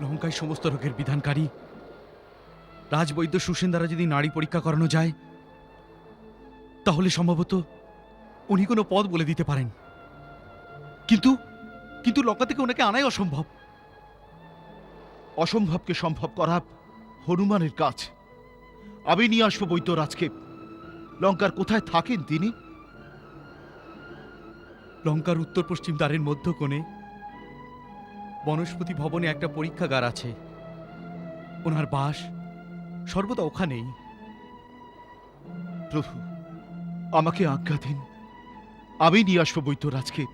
লঙ্কায় সমস্ত রোগের বিধানকারী। রাজবৈদ্য সুসেন দ্বারা যদি নারী পরীক্ষা করানো যায়, তাহলে সম্ভবত উনি কোনো পদ বলে দিতে পারেন। কিন্তু কিন্তু লঙ্কা থেকে ওনাকে আনাই অসম্ভব। অসম্ভবকে সম্ভব করা হনুমানের কাজ। আমি নিয়ে আসব বৈদ্যরাজকে লঙ্কার কোথায় থাকেন তিনি? লঙ্কার উত্তর পশ্চিম দ্বারের মধ্য কোণে বনস্পতি ভবনে একটা পরীক্ষাগার আছে। ওনার বাস সর্বদা ওখানেই। প্রভু, আমাকে আজ্ঞা দিন। আমি নিয়ে আসব বৈদ্যরাজকে।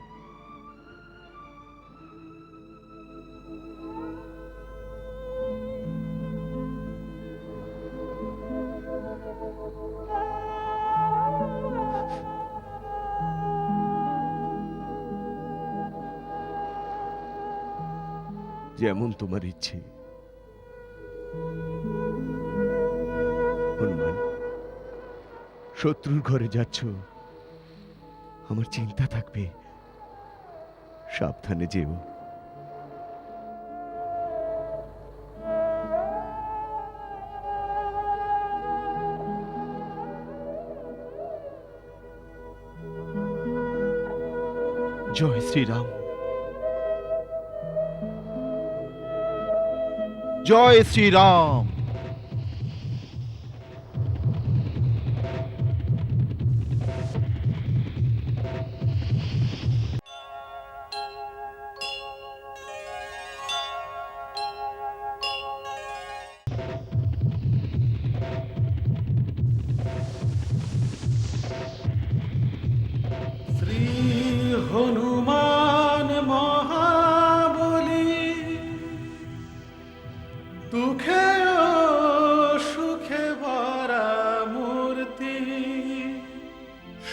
যেমন তোমার ইচ্ছে। হনুমান শত্রুর ঘরে যাচ্ছ আমার চিন্তা থাকবে। সাবধানে যেও। জয় শ্রীরাম। জয় শ্রীরাম।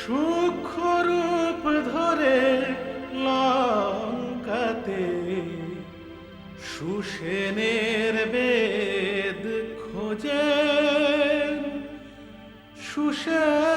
সূক্ষ্ম রূপ ধরে লঙ্কাতে সুসেনের বেদ খোঁজে সুসেনের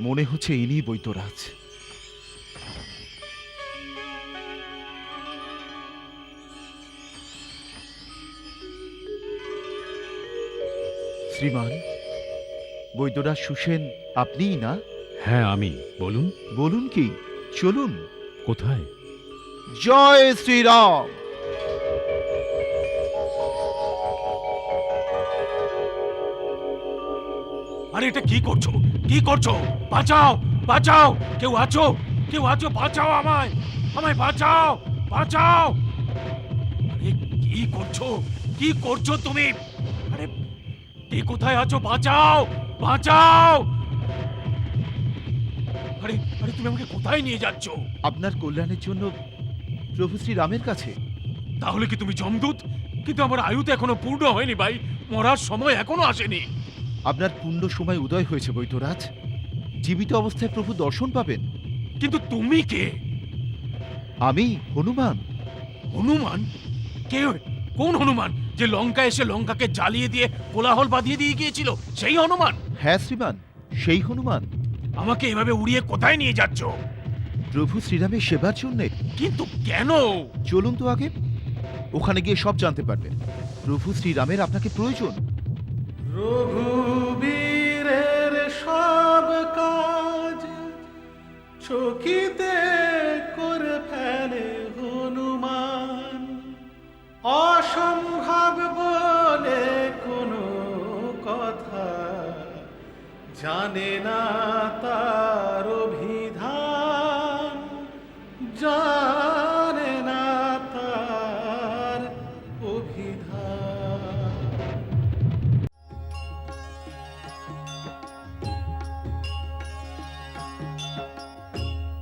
মনে হচ্ছে ইনি বৈদ্যরাজ। শ্রীমান বৈদ্যরাজ সুসেন আপনিই না? হ্যাঁ আমি। বলুন। বলুন কি? চলুন। কোথায়? জয় শ্রীরাম! আরে এটা কি করছ? কি করছ? বাঁচাও বাঁচাও! কেউ আছো? কেউ আছো? বাঁচাও আমায়! আমায় বাঁচাও! বাঁচাও! আরে কি করছ? কি করছ তুমি? আরে কে কোথায় আছো? বাঁচাও! বাঁচাও! আরে আরে তুমি আমাকে কোথায় নিয়ে যাচ্ছ? আপনার কল্যাণের জন্য প্রভু শ্রীরামের কাছে। তাহলে কি তুমি জমদূত কিন্তু আমার আয়ু তো এখনও পূর্ণ হয়নি ভাই। মরার সময় এখনও আসেনি। আপনার পূর্ণ সময় উদয় হয়েছে বৈদ্যরাজ। জীবিত অবস্থায় প্রভু দর্শন পাবেন। কিন্তু তুমি কে? আমি হনুমান। হনুমান? কে? কোন হনুমান? যে লঙ্কা এসে লঙ্কাকে জ্বালিয়ে দিয়ে কোলাহল বাঁধিয়ে দিয়ে গিয়েছিল সেই হনুমান? হ্যাঁ শ্রীমান সেই হনুমান। আমাকে এভাবে উড়িয়ে কোথায় নিয়ে যাচ্ছ? প্রভু শ্রীরামের সেবার জন্যে। কিন্তু কেন? চলুন তো আগে। ওখানে গিয়ে সব জানতে পারবেন। প্রভু শ্রীরামের আপনাকে প্রয়োজন। রঘুবীরের চকিতে করে ফেলে হনুমান। অসম্ভব বলে কোনো কথা জানে না তা।